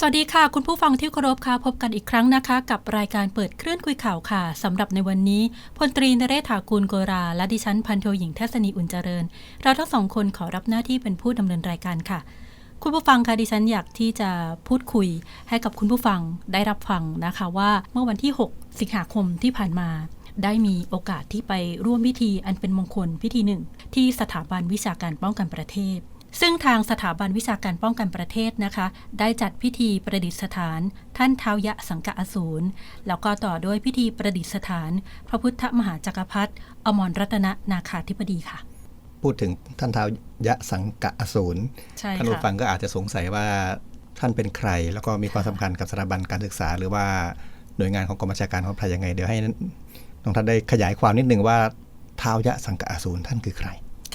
สวัสดีค่ะ คุณผู้ฟังที่เคารพค่ะ พบกันอีกครั้งนะคะ กับรายการเปิดเคลื่อนคุยข่าวค่ะสำหรับในวันนี้พลตรีนเรศถากูลโกรา และดิฉันพันโทหญิงเทศนีอุ่นเจริญ เราทั้งสองคนขอรับหน้าที่เป็นผู้ดำเนินรายการค่ะ คุณผู้ฟังคะดิฉันอยากที่จะพูดคุยให้กับคุณผู้ฟังได้รับฟังนะคะว่าเมื่อวันที่ 6 สิงหาคมที่ผ่านมาได้มีโอกาสที่ไปร่วมพิธีอันเป็นมงคลพิธีหนึ่ง ที่สถาบันวิชาการป้องกันประเทศ ซึ่งทางสถาบันวิชาการป้องกันประเทศนะคะ ได้จัดพิธีประดิษฐาน ท่านท้าวยะสังกะอสูร แล้วก็ต่อด้วยพิธีประดิษฐาน พระพุทธมหาจักรพรรดิอมรรัตนนาคาธิบดีค่ะ พูดถึงท่านท้าวยะสังกะอสูรใช่ท่านผู้ค่ะฟังก็อาจจะสงสัยว่าท่านเป็นใคร แล้วก็มีความสำคัญกับสถาบันการศึกษา หรือว่าหน่วยงานของกรมบัญชาการของไทยยังไง เดี๋ยวให้น้องท่านได้ขยายความนิดนึงว่าท้าวยะสังกะอสูรท่านคือใคร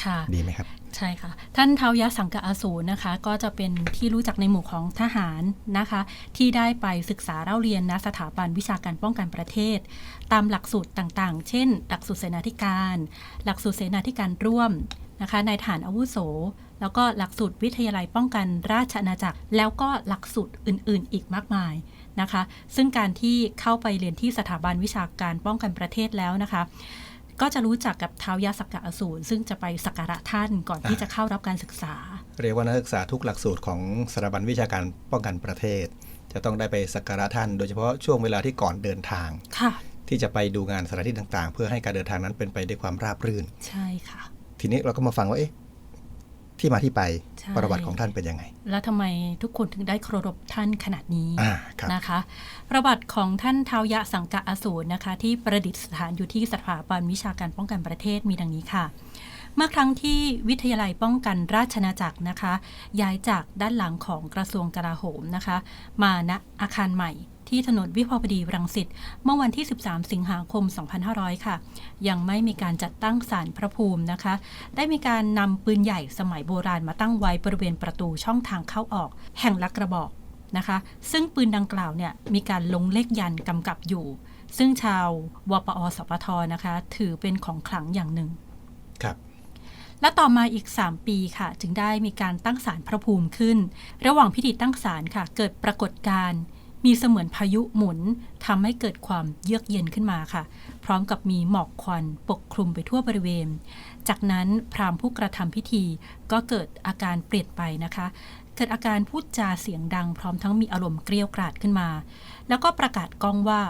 ค่ะดีไหมครับ ใช่ค่ะ ท่านเทายะสังกะอสูรนะคะ ก็จะเป็นที่รู้จักในหมู่ของทหารนะคะ ที่ได้ไปศึกษาเล่าเรียนณสถาบันวิชาการป้องกันประเทศ ตามหลักสูตรต่างๆ เช่น หลักสูตรเสนาธิการ หลักสูตรเสนาธิการร่วมนะคะในฐานอาวุโส แล้วก็หลักสูตรวิทยาลัยป้องกันราชอาณาจักร แล้วก็หลักสูตรอื่น ๆ อีกมากมายนะคะ ซึ่งการที่เข้าไปเรียนที่สถาบันวิชาการป้องกันประเทศแล้วนะคะ ก็จะรู้จักกับท้าวยะสักกะอสูรซึ่งจะไปสักการะท่านก่อนที่จะเข้ารับการศึกษา เรียกว่านักศึกษาทุกหลักสูตรของสถาบันวิชาการป้องกันประเทศ จะต้องได้ไปสักการะท่าน โดยเฉพาะช่วงเวลาที่ก่อนเดินทางค่ะที่จะไปดูงานสถานที่ต่างๆ เพื่อให้การเดินทางนั้นเป็นไปด้วยความราบรื่น ใช่ค่ะ ทีนี้เราก็มาฟังว่าเอ๊ะ ที่มาที่ไปใช่ประวัติของท่านเป็นยังไง แล้วทำไมทุกคนถึงได้เคารพท่านขนาดนี้อ่าครับนะคะ ประวัติของท่านท้าวยะสังกะอสูรนะคะ ที่ประดิษฐานอยู่ที่สถาบันวิชาการป้องกันประเทศมีดังนี้ค่ะ เมื่อครั้งที่วิทยาลัยป้องกันราชนาจักรนะคะ ย้ายจากด้านหลังของกระทรวงกลาโหมนะคะ มาณอาคารใหม่ที่ถนนวิภาวดีรังสิตเมื่อวันที่ 13 สิงหาคม 2500 ค่ะ ยังไม่มีการจัดตั้งศาลพระภูมินะคะ ได้มีการนำปืนใหญ่สมัยโบราณมาตั้งไว้บริเวณประตูช่องทางเข้าออก แห่งละกระบอกนะคะ ซึ่งปืนดังกล่าวเนี่ยมีการลงเลขยันกำกับอยู่ ซึ่งชาววปอสปทนะคะ ถือเป็นของขลังอย่างหนึ่งครับ และต่อมาอีก 3 ปีค่ะ จึงได้มีการตั้งศาลพระภูมิขึ้น ระหว่างพิธีตั้งศาลค่ะ เกิดปรากฏการณ์มีเสมือนพายุหมุนทำให้เกิดความเยือกเย็นขึ้นมาค่ะ พร้อมกับมีหมอกควันปกคลุมไปทั่วบริเวณ จากนั้นพราหมณ์ผู้กระทำพิธีก็เกิดอาการเปลี่ยนไปนะคะ เกิดอาการพูดจาเสียงดัง พร้อมทั้งมีอารมณ์เกรี้ยวกราดขึ้นมา แล้วก็ประกาศก้องว่า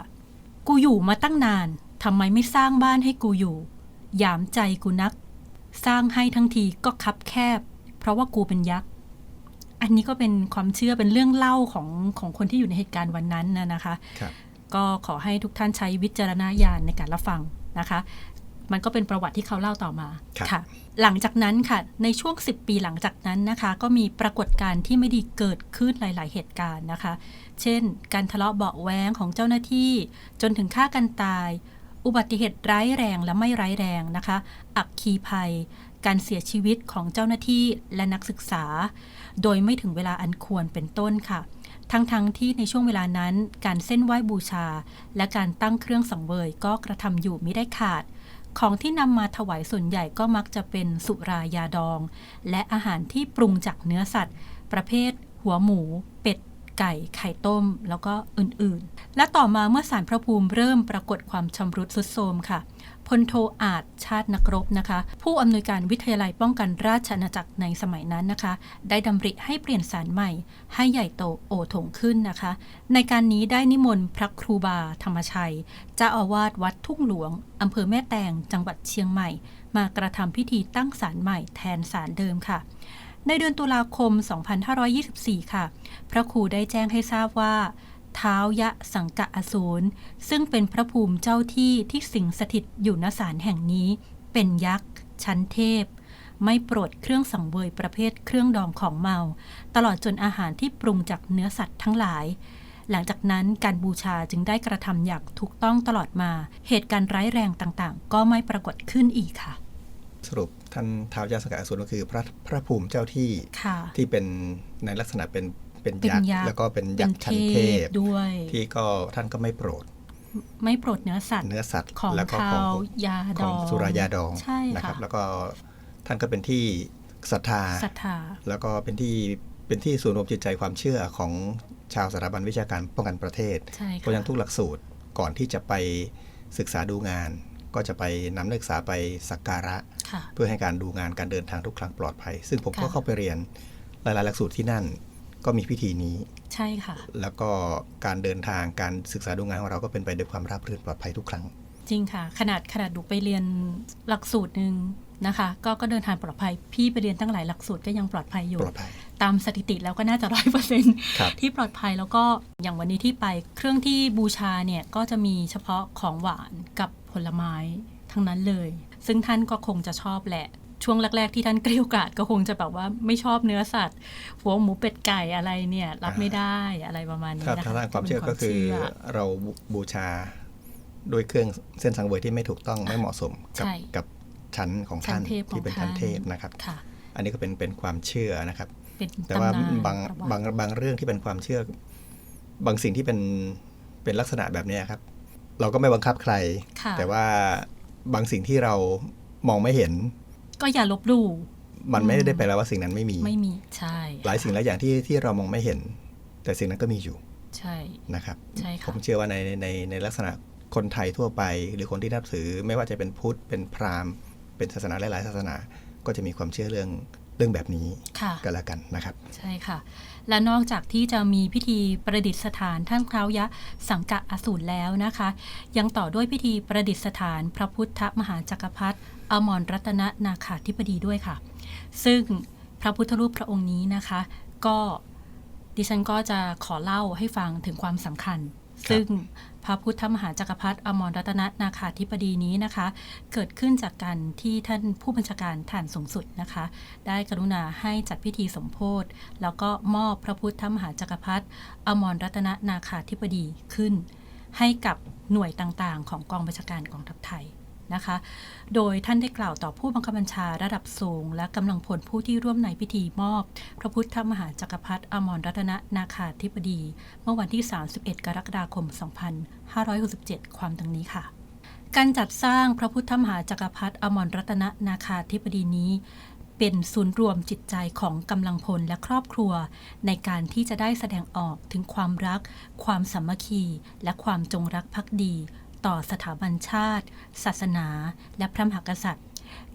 กูอยู่มาตั้งนานทำไมไม่สร้างบ้านให้กูอยู่ ยามใจกูนัก สร้างให้ทั้งทีก็คับแคบ เพราะว่ากูเป็นยักษ์ อันนี้ก็เป็นความเชื่อเป็นเรื่องเล่าของของคนที่อยู่ในเหตุการณ์วันนั้นนะนะคะครับก็ขอให้ทุกท่านใช้วิจารณญาณในการรับฟังนะคะ มันก็เป็นประวัติที่เขาเล่าต่อมาครับค่ะ หลังจากนั้นค่ะ ในช่วง 10 ปีหลังจากนั้นนะคะ ก็มีปรากฏการณ์ที่ไม่ดีเกิดขึ้นหลาย ๆ เหตุการณ์นะคะ เช่น การทะเลาะเบาะแว้งของเจ้าหน้าที่ จนถึงฆ่ากันตาย อุบัติเหตุร้ายแรงและไม่ร้ายแรงนะคะ อักคีภัย การเสียชีวิตของเจ้าหน้าที่และนักศึกษา โดยไม่ถึงเวลาอันควรเป็นต้นค่ะ ทั้งๆทที่ในช่วงเวลานั้นการเส้นไหว้บูชา และการตั้งเครื่องสังเวยก็กระทำอยู่ไม่ได้ขาด ของที่นำมาถวายส่วนใหญ่ก็มักจะเป็นสุรายาดอง และอาหารที่ปรุงจากเนื้อสัตว์ ประเภท หัวหมู เป็ด ไก่ไข่ต้ม แล้วก็อื่นๆ และต่อมาเมื่อสารพระภูมิเริ่มปรากฏความชำรุดทรุดโทรมค่ะพลโทอาจชาตินักรบนะคะ ผู้อำนวยการวิทยาลัยป้องกันราชอาณาจักรในสมัยนั้นนะคะ ได้ดำริให้เปลี่ยนสารใหม่ ให้ใหญ่โตโอถงขึ้นนะคะ ในการนี้ได้นิมนต์พระครูบาธรรมชัยเจ้าอาวาสวัดทุ่งหลวงอำเภอแม่แตงจังหวัดเชียงใหม่ มากระทำพิธีตั้งศาลใหม่แทนศาลเดิมค่ะ ในเดือนตุลาคม 2524 ค่ะ พระครูได้แจ้งให้ทราบว่าเท้ายะสังกะอสูรซึ่งเป็นพระภูมิเจ้าที่ที่สิงสถิตอยู่ณศาลแห่งนี้ เป็นยักษ์ ชั้นเทพ ไม่โปรดเครื่องสังเวยประเภทเครื่องดองของเมา ตลอดจนอาหารที่ปรุงจากเนื้อสัตว์ทั้งหลาย หลังจากนั้นการบูชาจึงได้กระทำอย่างถูกต้องตลอดมา เหตุการณ์ร้ายแรงต่างๆ ก็ไม่ปรากฏขึ้นอีกค่ะ สรุป ท่านท้าวยะสังกะอสูรก็คือพระพระภูมิเจ้าที่ค่ะที่เป็นในลักษณะเป็นเป็นเป็นยักษ์ยักษ์แล้วก็เป็นเป็ยันกษ์ชั้เทนเทพพด้วย ที่ก็ท่านก็ไม่โปรด ไม่โปรดเนื้อสัตว์เนื้อสัตว์ของแล้วก็ข้าของวยาขดอองงสุรายาดองใช่นะคค่ะรับ แล้วก็ท่านก็เป็นที่ศรัทธาศรัทธา แล้วก็เป็นที่เป็นเป็นที่ศูนย์รวมจิตใจความเชื่อของชาวสถาบันวิชาการป้องกันประเทศใช่เพค่ะราะฉะนั้นทุกหลักสูตรก่อนที่จะไปศึกษาดูงาน ก็จะไปนำนักศึกษาไปสักการะค่ะเพื่อให้การดูงานการเดินทางทุกครั้งปลอดภัย ซึ่งผมก็ค่ะเข้าไปเรียนหลายๆหลักสูตรที่นั่นก็มีพิธีนี้ใช่ค่ะ แล้วก็การเดินทางการศึกษาดูงานของเราก็เป็นไปด้วยความราบรื่นปลอดภัยทุกครั้ง จริงค่ะ ขนาดขนาดดูไปเรียนหลักสูตรหนึ่งนะคะ ก็ก็เดินทางปลอดภัย พี่ไปเรียนตั้งหลายหลักสูตรก็ยังปลอดภัยอยู่ปลอดภัยตามสถิติแล้วก็น่าจะร้อยเปอร์เซ็นต์ครับที่ปลอดภัยแล้วก็อย่างวันนี้ที่ไปเครื่องที่บูชาเนี่ยก็จะมีเฉพาะของหวานกับ ผลไม้ทั้งนั้นเลย ซึ่งท่านก็คงจะชอบแหละ ช่วงแรก ๆ ที่ท่านเกลียวกราดก็คงจะแบบว่าไม่ชอบเนื้อสัตว์ หัวหมูเป็ดไก่อะไรเนี่ย รับไม่ได้อะไรประมาณนี้ครับนะคะทางด้านความเชื่อป็นก็คือเชื่อเราบูชาด้วยเครื่องเส้นสังเวยที่ไม่ถูกต้องไม่เหมาะสมกับใช่กับชั้นของชั้ท่านนเทพของที่เป็นชั้นท่านเทพนะครับค่ะอันนี้ก็เป็นเป็นความเชื่อนะครับเป็นแต่ว่าตำนานบางประวัติบางบางเรื่องที่เป็นความเชื่อ บางสิ่งที่เป็นเป็นลักษณะแบบเนี้ยครับ เราก็ไม่บังคับใครค่ะแต่ว่าบางสิ่งที่เรามองไม่เห็น ก็อย่าลบหลู่มันไม่ได้แปลว่าสิ่งนั้นไม่มีไม่มีใช่ หลายสิ่งหลายอย่างที่ที่เรามองไม่เห็น แต่สิ่งนั้นก็มีอยู่ ใช่นะครับใช่ค่ะผมเชื่อว่าในในในลักษณะคนไทยทั่วไป หรือคนที่นับถือ ไม่ว่าจะเป็นพุทธเป็นพราหมณ์ เป็นศาสนาหลายๆศาสนา ก็จะมีความเชื่อเรื่องเรื่องแบบนี้ค่ะก็แล้วกันนะครับ ใช่ค่ะ และนอกจากที่จะมีพิธีประดิษฐานท่านคราวยะสังกะอสูรแล้วนะคะ ยังต่อด้วยพิธีประดิษฐานพระพุทธมหาจักรพรรดิอมรรัตนนาคาธิปดีด้วยค่ะ ซึ่งพระพุทธรูปพระองค์นี้นะคะ ก็ดิฉันก็จะขอเล่าให้ฟังถึงความสำคัญ ซึ่งพระพุทธมหาจักรพรรดิอมรรัตนนาคาธิปดีนี้นะคะ เกิดขึ้นจากการที่ท่านผู้บัญชาการฐานสูงสุดนะคะ ได้กรุณาให้จัดพิธีสมโพธิแล้วก็มอบพระพุทธมหาจักรพรรดิอมรรัตนนาคาธิปดีขึ้น ให้กับหน่วยต่างๆ ของกองบัญชาการกองทัพไทย นะคะ โดยท่านได้กล่าวต่อผู้บังคับบัญชาระดับสูง และกำลังพลผู้ที่ร่วมในพิธีมอบ พระพุทธมหาจักรพรรดิอมรรัตนนาคาธิปดี เมื่อวันที่ 31 กรกฎาคม 2567 ความดังนี้ค่ะการจัดสร้างพระพุทธมหาจักรพรรดิอมรรัตนนาคาธิปดีนี้ เป็นศูนย์รวมจิตใจของกำลังพลและครอบครัว ในการที่จะได้แสดงออกถึงความรัก ความสามัคคี และความจงรักภักดี ต่อสถาบันชาติ ศาสนา และพระมหากษัตริย์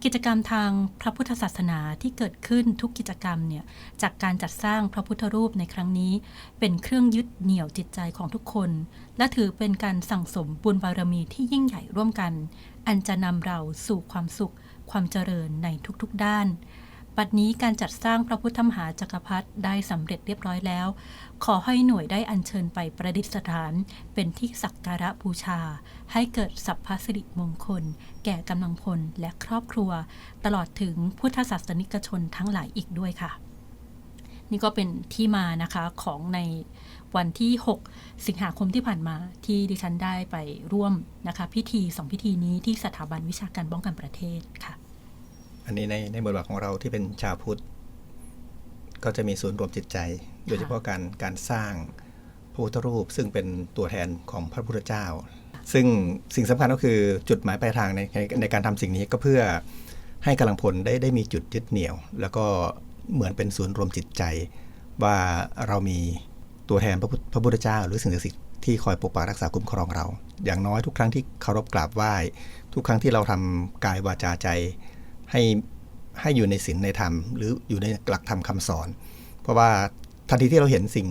กิจกรรมทางพระพุทธศาสนาที่เกิดขึ้นทุกกิจกรรมเนี่ยจากการจัดสร้างพระพุทธรูปในครั้งนี้ เป็นเครื่องยึดเหนี่ยวจิตใจของทุกคน และถือเป็นการสั่งสมบุญบารมีที่ยิ่งใหญ่ร่วมกัน อันจะนำเราสู่ความสุข ความเจริญในทุกๆด้าน บัดนี้การจัดสร้างพระพุทธมหาจักรพรรดิได้สำเร็จเรียบร้อยแล้ว ขอให้หน่วยได้อัญเชิญไปประดิษฐาน เป็นที่สักการะบูชา ให้เกิดสัพพสิริมงคล แก่กำลังพลและครอบครัว ตลอดถึงพุทธศาสนิกชนทั้งหลายอีกด้วยค่ะ นี่ก็เป็นที่มานะคะของในวันที่ 6 สิงหาคมที่ผ่านมาที่ดิฉันได้ไปร่วมนะคะ พิธีสองพิธีนี้ที่สถาบันวิชาการป้องกันประเทศค่ะ อันนี้ในในบทบาทของเราที่เป็นชาวพุทธ ก็จะมีศูนย์รวมจิตใจ โดยเฉพาะการการสร้างพระพุทธรูป ซึ่งเป็นตัวแทนของพระพุทธเจ้า ซึ่งสิ่งสำคัญก็คือจุดหมายปลายทางในในในการทำสิ่งนี้ก็เพื่อให้กำลังพลได้ได้มีจุดยึดเหนี่ยว แล้วก็เหมือนเป็นศูนย์รวมจิตใจ ว่าเรามีตัวแทนพระพุทธพระพุทธเจ้า หรือสิ่งศักดิ์สิทธิ์ที่คอยปกปักรักษาคุ้มครองเรา อย่างน้อยทุกครั้งที่เคารพกราบไหว้ ทุกครั้งที่เราทำกายวาจาใจ ให้ให้อยู่ในศีลในธรรม หรืออยู่ในหลักธรรมคำสอน เพราะว่าทันทีที่เราเห็นสิ่ง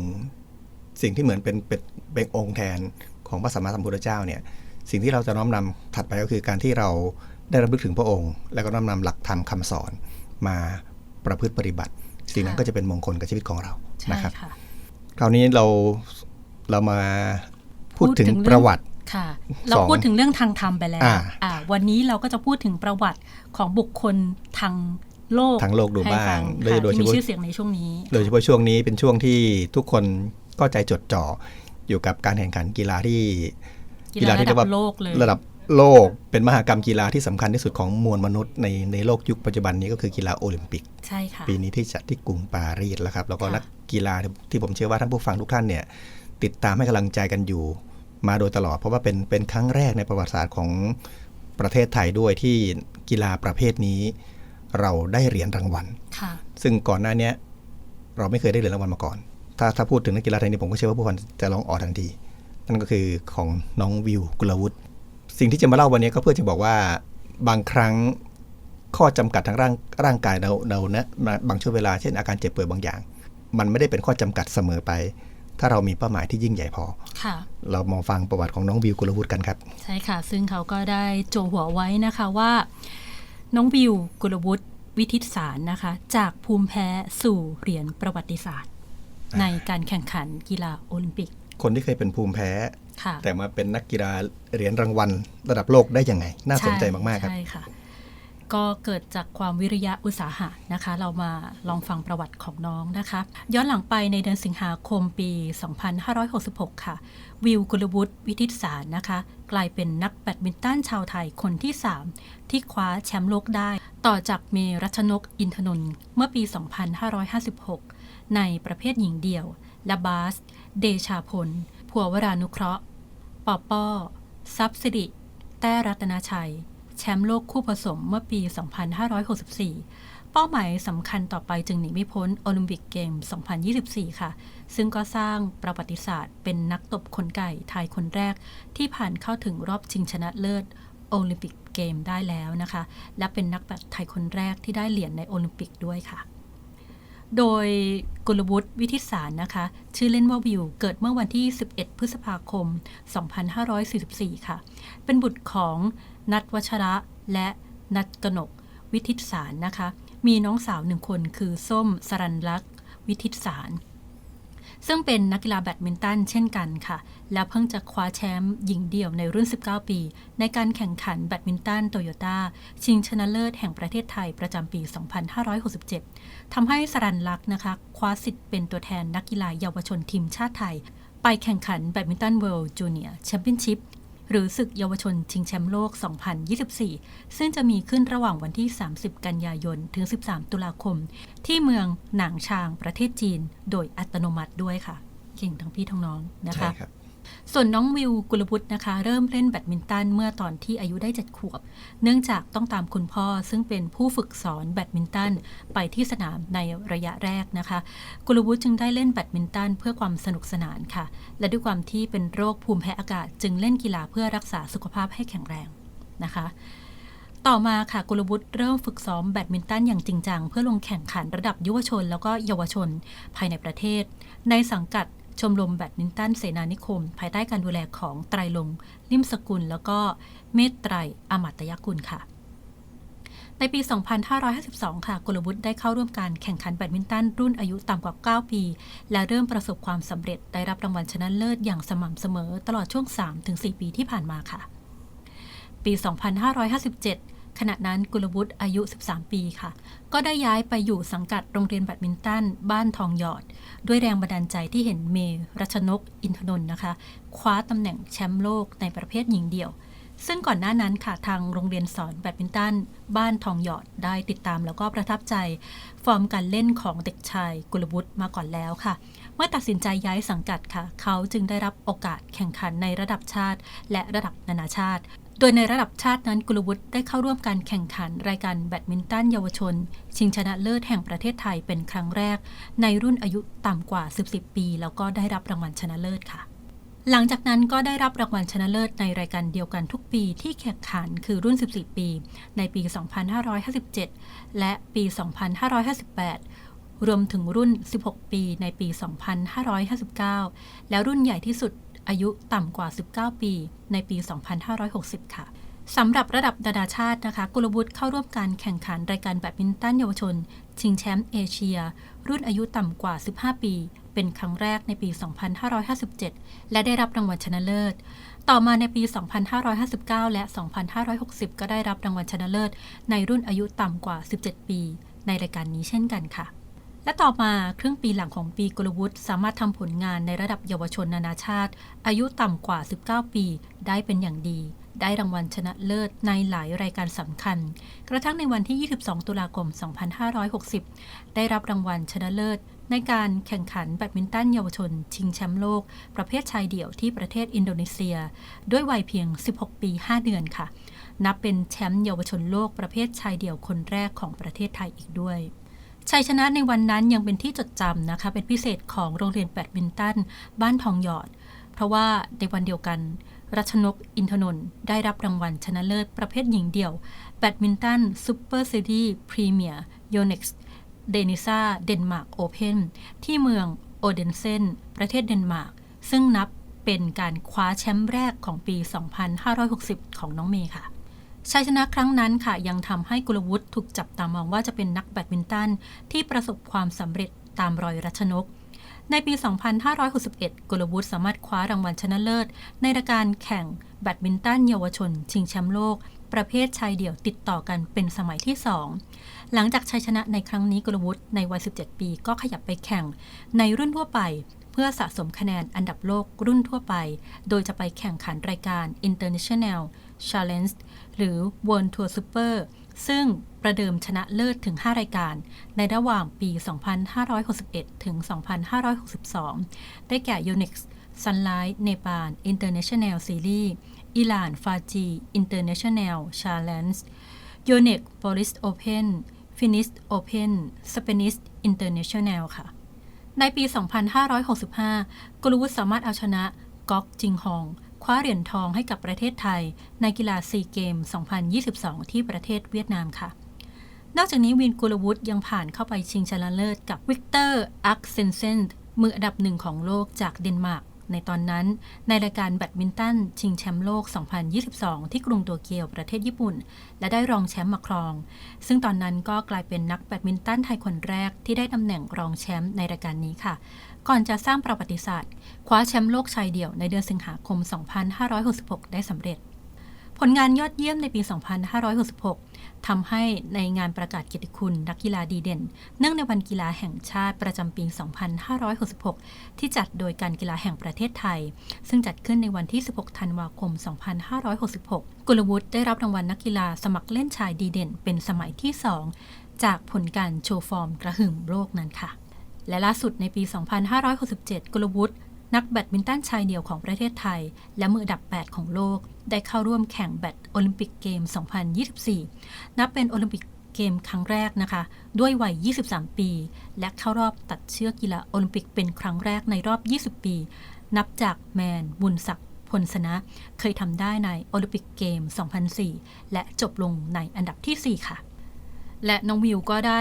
สิ่งที่เหมือนเป็นเป็นเป็นองค์แทนของพระสัมมาสัมพุทธเจ้าเนี่ยสิ่งที่เราจะน้อมนำถัดไปก็คือการที่เราได้รำลึกถึงพระองค์ แล้วก็น้อมนำหลักธรรมคำสอนมาประพฤติปฏิบัติ สิ่งนั้นค่ะก็จะเป็นมงคลกับชีวิตของเราใช่นะครับค่ะคราวนี้เราเรามาพูดถึงพูดถึงเรื่องประวัติ ค่ะ เราสองพูดถึงเรื่องทางธรรมไปแล้วอ่าอ่าวันนี้เราก็จะพูดถึงประวัติของบุคคลทางโลกทางโลกดูให้บ้าฟังค่ะโดยที่มีเฉพาะชื่อเสียงในช่วงนี้ โดยเฉพาะช่วงนี้เป็นช่วงที่ทุกคนก็ใจจดจ่ออยู่กับการแข่งขันกีฬาที่กีฬาระที่ดัเรียกว่าบโลกเลยระดับโลกเป็นมหากรรมกีฬาที่สำคัญที่สุดของมวลมนุษย์ในในโลกยุคปัจจุบันนี้ก็คือกีฬาโอลิมปิกใช่ค่ะปีนี้ที่จัดที่กรุงปารีสแล้วครับ แล้วก็ค่ะนักกีฬาที่ผมเชื่อว่าท่านผู้ฟังทุกท่านเนี่ยติดตามให้กำลังใจกันอยู่ มาโดยตลอด เพราะว่าเป็นเป็นครั้งแรกในประวัติศาสตร์ของประเทศไทยด้วยที่กีฬาประเภทนี้เราได้เหรียญรางวัลค่ะซึ่งก่อนหน้าเนี้ยเราไม่เคยได้เหรียญรางวัลมาก่อน ถ้าถ้าพูดถึงนักกีฬาไทยนี่ผมก็เชื่อว่าผู้พันจะร้องอ๋อทันที นั่นก็คือของน้องวิวกุลวุฒิ สิ่งที่จะมาเล่าวันนี้ก็เพื่อจะบอกว่าบางครั้งข้อจำกัดทางร่างร่างกายเราเรานะบางช่วงเวลาเช่นอาการเจ็บป่วยบางอย่าง มันไม่ได้เป็นข้อจำกัดเสมอไป ถ้าเรามีเป้าหมายที่ยิ่งใหญ่พอค่ะเรามาฟังประวัติของน้องวิวกุลวุฒิกันครับ ใช่ค่ะ ซึ่งเขาก็ได้โจหัวไว้นะคะว่า น้องวิวกุลวุฒิวิทิตสารนะคะ จากภูมิแพ้สู่เหรียญประวัติศาสตร์ ในการแข่งขันกีฬาโอลิมปิก คนที่เคยเป็นภูมิแพ้ค่ะแต่มาเป็นนักกีฬาเหรียญรางวัลระดับโลกได้ยังไง น่าสนใจมาก ๆ ครับใช่ค่ะ ก็เกิดจากความวิริยะอุตสาหะนะคะ เรามาลองฟังประวัติของน้องนะคะ ย้อนหลังไปในเดือนสิงหาคมปี 2566 ค่ะ วิวกุลวุฒิวิทิตสารนะคะ กลายเป็นนักแบดมินตันชาวไทยคนที่ 3 ที่คว้าแชมป์โลกได้ ต่อจากเมรัชนกอินทนนท์เมื่อปี 2556 ในประเภทหญิงเดี่ยวและบาส เดชาพลผัววรานุเคราะห์ปอป้อซับสิริ แต้รัตนาชัย แชมป์โลกคู่ผสมเมื่อปี 2564 เป้าหมายสำคัญต่อไปจึงหนีไม่พ้นโอลิมปิกเกม 2024 ค่ะ ซึ่งก็สร้างประวัติศาสตร์ เป็นนักตบคนไก่ไทยคนแรก ที่ผ่านเข้าถึงรอบชิงชนะเลิศโอลิมปิกเกมได้แล้วนะคะ และเป็นนักแบดไทยคนแรกที่ได้เหรียญในโอลิมปิกด้วยค่ะโดยกุลวุฒิวิทิตสารนะคะ ชื่อเล่นว่าวิว เกิดเมื่อวันที่ 11 พฤษภาคม 2544 ค่ะ เป็นบุตรของ นัทวัชระและนัทกนกวิทิตสารนะคะ มีน้องสาวหนึ่งคนคือส้มสรันลักษ์วิทิตสาร ซึ่งเป็นนักกีฬาแบดมินตันเช่นกันค่ะ แล้วเพิ่งจะคว้าแชมป์หญิงเดี่ยวในรุ่น 19 ปี ในการแข่งขันแบดมินตันโตโยต้าชิงชนะเลิศแห่งประเทศไทยประจำปี 2567 ทำให้สรันลักษ์นะคะ คว้าสิทธิ์เป็นตัวแทนนักกีฬาเยาวชนทีมชาติไทย ไปแข่งขันแบดมินตันเวิลด์จูเนียร์แชมเปี้ยนชิพ หรือศึกเยาวชนชิงแชมป์โลก 2024 ซึ่งจะมีขึ้นระหว่างวันที่ 30 กันยายน ถึง 13 ตุลาคม ที่เมืองหนางชางประเทศจีน โดยอัตโนมัติด้วยค่ะ เก่งทั้งพี่ทั้งน้องนะคะใช่ครับ ส่วนน้องวิวกุลวุฒินะคะ เริ่มเล่นแบดมินตันเมื่อตอนที่อายุได้ 7 ขวบ เนื่องจากต้องตามคุณพ่อซึ่งเป็นผู้ฝึกสอนแบดมินตันไปที่สนามในระยะแรกนะคะ กุลวุฒิจึงได้เล่นแบดมินตันเพื่อความสนุกสนานค่ะ และด้วยความที่เป็นโรคภูมิแพ้อากาศ จึงเล่นกีฬาเพื่อรักษาสุขภาพให้แข็งแรงนะคะ ต่อมาค่ะกุลวุฒิเริ่มฝึกซ้อมแบดมินตันอย่างจริงจังเพื่อลงแข่งขันระดับยุวชน แล้วก็เยาวชนภายในประเทศ ในสังกัด ชมรมแบดมินตันเสนานิคม ภายใต้การดูแลของไตรลงลิมสกุล แล้วก็เมตไตรอมัตยกุลค่ะ ในปี 2552 ค่ะกุลวุฒิได้เข้าร่วมการแข่งขันแบดมินตันรุ่นอายุต่ำกว่า 9 ปี และเริ่มประสบความสำเร็จได้รับรางวัลชนะเลิศอย่างสม่ำเสมอตลอดช่วง 3-4 ปีที่ผ่านมาค่ะ ปี 2557 ขณะนั้นกุลวุฒิอายุ 13 ปีค่ะ ก็ได้ย้ายไปอยู่สังกัดโรงเรียนแบดมินตัน บ้านทองหยอด ด้วยแรงบันดาลใจที่เห็นเมรัชนก อินทนนท์นะคะ คว้าตำแหน่งแชมป์โลกในประเภทหญิงเดี่ยว ซึ่งก่อนหน้านั้นค่ะทางโรงเรียนสอนแบดมินตัน บ้านทองหยอดได้ติดตามแล้วก็ประทับใจ ฟอร์มการเล่นของเด็กชายกุลวุฒิมาก่อนแล้วค่ะ เมื่อตัดสินใจย้ายสังกัดค่ะ เขาจึงได้รับโอกาสแข่งขันในระดับชาติ และระดับนานาชาติ โดยในระดับชาตินั้นกุลวุฒิได้เข้าร่วมการแข่งขันรายการแบดมินตันเยาวชน ชิงชนะเลิศแห่งประเทศไทยเป็นครั้งแรก ในรุ่นอายุต่ำกว่า10ปี แล้วก็ได้รับรางวัลชนะเลิศค่ะหลังจากนั้นก็ได้รับรางวัลชนะเลิศในรายการเดียวกันทุกปีที่แข่งขันคือรุ่น 14 ปี ในปี 2557 และปี 2558 รวมถึงรุ่น 16 ปีในปี 2559 แล้วรุ่นใหญ่ที่สุดอายุต่ำกว่า 19 ปีในปี 2560 ค่ะสำหรับระดับนานาชาตินะคะ กุลวุฒิเข้าร่วมการแข่งขันรายการแบดมินตันเยาวชน ชิงแชมป์เอเชีย รุ่นอายุต่ำกว่า 15 ปี เป็นครั้งแรกในปี 2557 และได้รับรางวัลชนะเลิศ ต่อมาในปี 2559 และ 2560 ก็ได้รับรางวัลชนะเลิศ ในรุ่นอายุต่ำกว่า 17 ปี ในรายการนี้เช่นกันค่ะ และต่อมาครึ่งปีหลังของปีกุลวุฒิสามารถทำผลงานในระดับเยาวชนนานาชาติ อายุต่ำกว่า 19 ปี ได้เป็นอย่างดี ได้รางวัลชนะเลิศในหลายรายการสำคัญ กระทั่งในวันที่ 22 ตุลาคม 2560 ได้รับรางวัลชนะเลิศ ในการแข่งขันแบดมินตันเยาวชน ชิงแชมป์โลก ประเภทชายเดี่ยวที่ประเทศอินโดนีเซีย ด้วยวัยเพียง 16 ปี 5 เดือนค่ะ นับเป็นแชมป์เยาวชนโลกประเภทชายเดี่ยวคนแรกของประเทศไทยอีกด้วย ชัยชนะในวันนั้นยังเป็นที่จดจำนะคะ เป็นพิเศษของโรงเรียนแบดมินตันบ้านทองหยอด เพราะว่าในวันเดียวกัน รัชนกอินทนนท์ได้รับรางวัลชนะเลิศประเภทหญิงเดี่ยว แบดมินตันซูเปอร์ซีรีส์พรีเมียร์โยเน็กซ์เดนิซาเดนมาร์กโอเพนที่เมืองโอเดนเซนประเทศเดนมาร์ก ซึ่งนับเป็นการคว้าแชมป์แรกของปี 2560 ของน้องเมย์ค่ะ ชัยชนะครั้งนั้นค่ะ ยังทำให้กุลวุฒิถูกจับตามองว่าจะเป็นนักแบดมินตันที่ประสบความสำเร็จตามรอยรัชนก ในปี 2561 กุลวุฒิสามารถคว้ารางวัลชนะเลิศ ในรายการแข่งแบดมินตันเยาวชน ชิงแชมป์โลก ประเภทชายเดี่ยวติดต่อกันเป็นสมัยที่ 2 หลังจากชัยชนะในครั้งนี้กุลวุฒิในวัย 17 ปีก็ขยับไปแข่ง ในรุ่นทั่วไปเพื่อสะสมคะแนนอันดับโลกรุ่นทั่วไป โดยจะไปแข่งขันรายการ International Challenge หรือ World Tour Super ซึ่งประเดิมชนะเลิศถึง 5 รายการ ในระหว่างปี 2561 ถึง 2562 ได้แก่ Yonex Sunlight Nepal International Series อิหร่านฟาจี International Challenge Yonex Boris Open Finnish Open Spanish International ค่ะ ในปี 2565กุลวุฒิสามารถเอาชนะก๊อกจิงฮอง คว้าเหรียญทองให้กับประเทศไทย ในกีฬาซีเกม 2022 ที่ประเทศเวียดนามค่ะ นอกจากนี้วินกุลวุฒิยังผ่านเข้าไปชิงชนะเลิศกับวิกเตอร์อักเซนเซนมืออันดับหนึ่งของโลกจากเดนมาร์ก ในตอนนั้น ในรายการแบดมินตันชิงแชมป์โลก 2022 ที่กรุงโตเกียวประเทศญี่ปุ่น และได้รองแชมป์มาครอง ซึ่งตอนนั้นก็กลายเป็นนักแบดมินตันไทยคนแรกที่ได้ตำแหน่งรองแชมป์ในรายการนี้ค่ะ ก่อนจะสร้างประวัติศาสตร์ คว้าแชมป์โลกชายเดี่ยวในเดือนสิงหาคม 2566 ได้สำเร็จ ผลงานยอดเยี่ยมในปี 2566 ทำให้ในงานประกาศเกียรติคุณนักกีฬาดีเด่น เนื่องในวันกีฬาแห่งชาติประจำปี 2566 ที่จัดโดยการกีฬาแห่งประเทศไทย ซึ่งจัดขึ้นในวันที่ 16 ธันวาคม 2566 กุลวุฒิได้รับรางวัลนักกีฬาสมัครเล่นชายดีเด่น เป็นสมัยที่ 2 จากผลการโชว์ฟอร์มกระหึ่มโลกนั้นค่ะ และล่าสุดในปี 2567 กุลวุฒิ นักแบดมินตันชายเดี่ยวของประเทศไทย และมืออันดับ 8 ของโลก ได้เข้าร่วมแข่งแบดโอลิมปิกเกม 2024 นับเป็นโอลิมปิกเกมครั้งแรกนะคะ ด้วยวัย 23 ปี และเข้ารอบตัดเชือกกีฬาโอลิมปิกเป็นครั้งแรกในรอบ 20 ปี นับจากแมนบุญศักดิ์พลสนะ เคยทำได้ในโอลิมปิกเกม 2004 และจบลงในอันดับทีสี่4 ค่ะ และน้องวิวก็ได้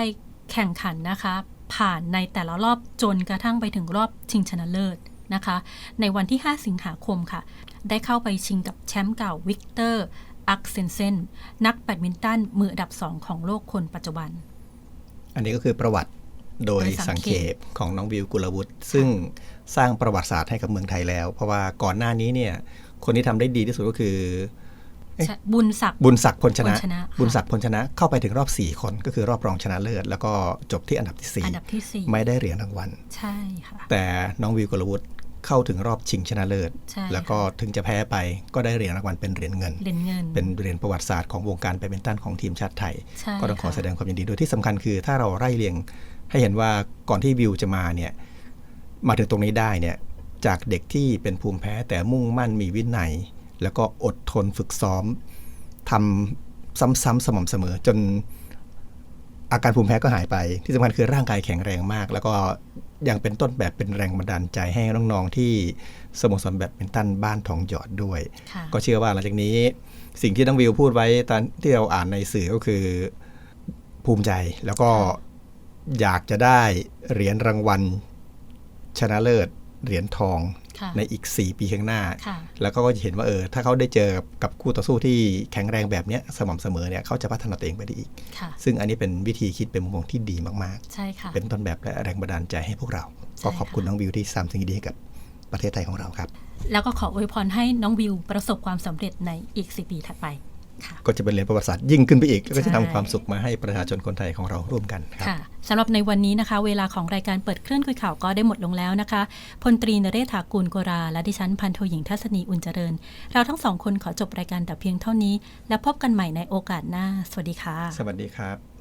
แข่งขันนะคะ ผ่านในแต่ละรอบจนกระทั่งไปถึงรอบชิงชนะเลิศ นะคะ ในวันที่ 5 สิงหาคมค่ะ ได้เข้าไปชิงกับแชมป์เก่าวิกเตอร์อักเซนเซนนักแบดมินตันมืออันดับ 2 ของโลกคนปัจจุบัน อันนี้ก็คือประวัติโดยโดยสัสังงเขเขปของน้องวิวกุลวุฒิซึ่งสร้างประวัติศาสตร์ให้กับเมืองไทยแล้ว เพราะว่าก่อนหน้านี้เนี่ย คนที่ทำได้ดีที่สุดก็คือเอ๊ะบุญศักดิ์บุญศักดิ์พลชนะพลชนะค่ะบุญศักดิ์พลชนะเข้าไปถึงรอบ 4 คนก็คือรอบรองชนะเลิศ แล้วก็จบที่อันดับที่อันดับที่4ไม่ได้เหรียญรางวัล4ใช่ค่ะแต่น้องวิวกุลวุฒิ เข้าถึงรอบชิงชนะเลิศใช่แล้วก็ถึงจะแพ้ไปก็ได้เหรียญรางวัลเป็นเหรียญเงินเหรียญเงิน เป็นเหรียญประวัติศาสตร์ของวงการแบดมินตันของทีมชาติไทยใช่ก็ต้องขอค่ะแสดงความยินดีโดยที่สำคัญคือ ถ้าเราไล่เรียงให้เห็นว่าก่อนที่วิวจะมาเนี่ยมาถึงตรงนี้ได้เนี่ยจากเด็กที่เป็นภูมิแพ้แต่มุ่งมั่นมีวินัย แล้วก็อดทนฝึกซ้อมทำซ้ำๆสม่ำเสมอจน อาการภูมิแพ้ก็หายไปที่สำคัญคือร่างกายแข็งแรงมาก แล้วก็ยังเป็นต้นแบบเป็นแรงบันดาลใจให้น้องๆที่สโมสรแบดมินตันบ้านทองหยอดด้วยค่ะก็เชื่อว่าหลังจากนี้ สิ่งที่น้องวิวพูดไว้ตอนที่เราอ่านในสื่อก็คือภูมิใจแล้วก็อยากจะได้เหรียญรางวัลชนะเลิศเหรียญทองค่ะ ในอีก 4 ปีข้างหน้าค่ะแล้วก็จะเห็นว่าเออถ้าเขาได้เจอกับกับคู่ต่อสู้ที่แข็งแรงแบบเนี้ยสม่ำเสมอเนี่ยเขาจะพัฒนาตัวเองไปได้อีกค่ะซึ่งอันนี้เป็นวิธีคิดเป็นมุมมองที่ดีมากใช่ค่ะๆเป็นต้นแบบและแรงบันดาลใจให้พวกเราใช่ก็ขอบคุณค่ะน้องวิวที่สร้างสิ่งดีๆให้กับประเทศไทยของเราครับ แล้วก็ขออวยพรให้น้องวิวประสบความสำเร็จในอีก 4 ปีถัดไปค่ะ ก็จะเป็นเหรียญประวัติศาสตร์ยิ่งขึ้นไปอีกแล้วก็จะใช่ทำความสุขมาให้ประชาชนคนไทยของเราร่วมกันครับค่ะสำหรับในวันนี้นะคะ เวลาของรายการเปิดเครื่องคุยข่าวก็ได้หมดลงแล้วนะคะพลตรีนเรศถากูลโกรา และดิฉันพันโทหญิงทัศนีอุ่นเจริญ เราทั้งสองคนขอจบรายการแต่เพียงเท่านี้ และพบกันใหม่ในโอกาสหน้า สวัสดีค่ะ สวัสดีครับ